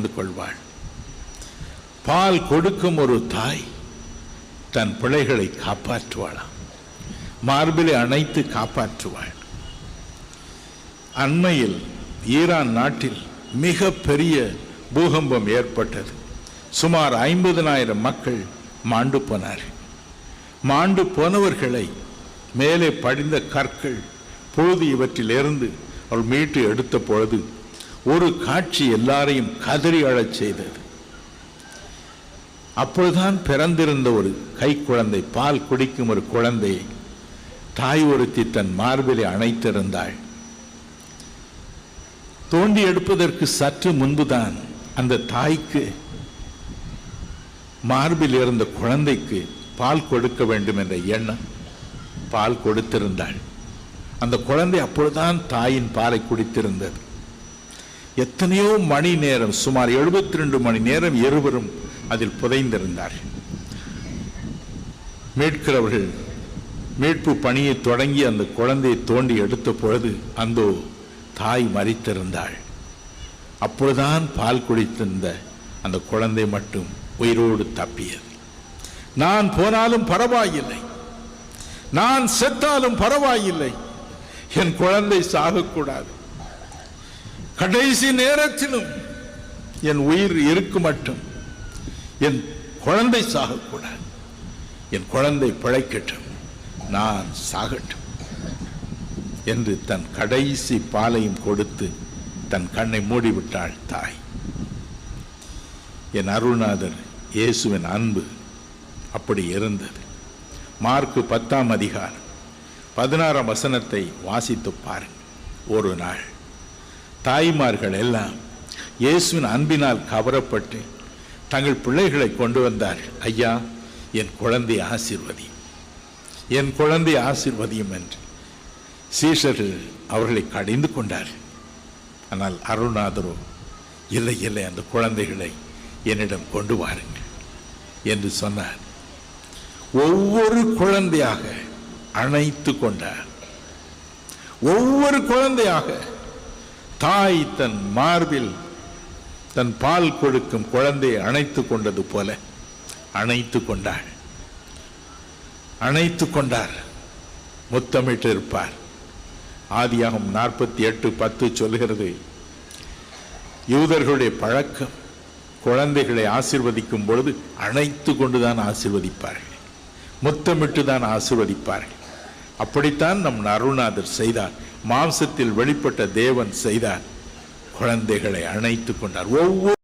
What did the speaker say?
நடந்து கொள்வாள் பால் கொடுக்கும் ஒரு தாய் தன் பிள்ளைகளை காப்பாற்றுவாளாம். மார்பிலை அணைத்து காப்பாற்றுவாள். அண்மையில் ஈரான் நாட்டில் மிக பெரிய பூகம்பம் ஏற்பட்டது. சுமார் ஐம்பதனாயிரம் மக்கள் மாண்டு போனார்கள். மாண்டு போனவர்களை மேலே படிந்த கற்கள் பொழுது இவற்றிலிருந்து அவள் மீட்டு எடுத்த பொழுது ஒரு காட்சி எல்லாரையும் கதறி அழச் செய்தது. அப்பொழுதுதான் பிறந்திருந்த ஒரு கை குழந்தை பால் குடிக்கும் ஒரு குழந்தையை தாய் ஒருத்தி தன் மார்பிலை அணைத்திருந்தாள். தோண்டி எடுப்பதற்கு சற்று முன்புதான் அந்த தாய்க்கு மார்பில் இருந்த குழந்தைக்கு பால் கொடுக்க வேண்டும் என்ற எண்ணம் பால் கொடுத்திருந்தாள். அந்த குழந்தை அப்பொழுதுதான் தாயின் பாலை குடித்திருந்தது. எத்தனையோ மணி நேரம் சுமார் எழுபத்தி ரெண்டு மணி நேரம் இருவரும் அதில் புதைந்திருந்தார்கள் மீட்கிறவர்கள் மீட்பு பணியை தொடங்கி அந்த குழந்தையை தோண்டி எடுத்த பொழுது அந்த தாய் மறித்திருந்தாள். அப்பொழுதுதான் பால் குடித்திருந்த அந்த குழந்தை மட்டும் உயிரோடு தப்பியது. நான் போனாலும் பரவாயில்லை. நான் செத்தாலும் பரவாயில்லை. என் குழந்தை சாகக்கூடாது. கடைசி நேரத்திலும் என் உயிர் இருக்கு மட்டும் என் குழந்தை சாகக்கூடாது. என் குழந்தை பிழைக்கட்டும். நான் சாகட்டும். என்று தன் கடைசி பாலையும் கொடுத்து தன் கண்ணை மூடிவிட்டாள் தாய். என் அருள்நாதர் இயேசுவின் அன்பு அப்படி இருந்தது. மார்க்கு பத்தாம் அதிகாரம் பதினாறாம் வசனத்தை வாசித்து பாருங்கள். ஒரு நாள் தாய்மார்கள் எல்லாம் இயேசுவின் அன்பினால் கவரப்பட்டு தங்கள் பிள்ளைகளை கொண்டு வந்தார்கள். ஐயா என் குழந்தை ஆசீர்வதி என் குழந்தை ஆசிர்வதியும் என்று சீஷர்கள் அவர்களை கடிந்து கொண்டார்கள். ஆனால் அருள்நாதரோ இல்லை இல்லை அந்த குழந்தைகளை என்னிடம் கொண்டு வாருங்கள் என்று சொன்னார். ஒவ்வொரு குழந்தையாக அணைத்து கொண்டார். ஒவ்வொரு குழந்தையாக தாய் தன் மார்பில் தன் பால் கொடுக்கும் குழந்தையை அணைத்து கொண்டது போல அணைத்து கொண்டாள். அணைத்து கொண்டார். முத்தமிட்டு இருப்பார் ஆதியாகும் நாற்பத்தி எட்டு பத்து சொல்கிறது யூதர்களுடைய பழக்கம் குழந்தைகளை ஆசிர்வதிக்கும் பொழுது அணைத்து கொண்டுதான் ஆசிர்வதிப்பார்கள். முத்தமிட்டு தான் ஆசிர்வதிப்பார்கள். அப்படித்தான் நம் அருணாதர் செய்தார். மாம்சத்தில் வெளிப்பட்ட தேவன் செய்தார். குழந்தைகளை அணைத்து கொண்டார். ஒவ்வொரு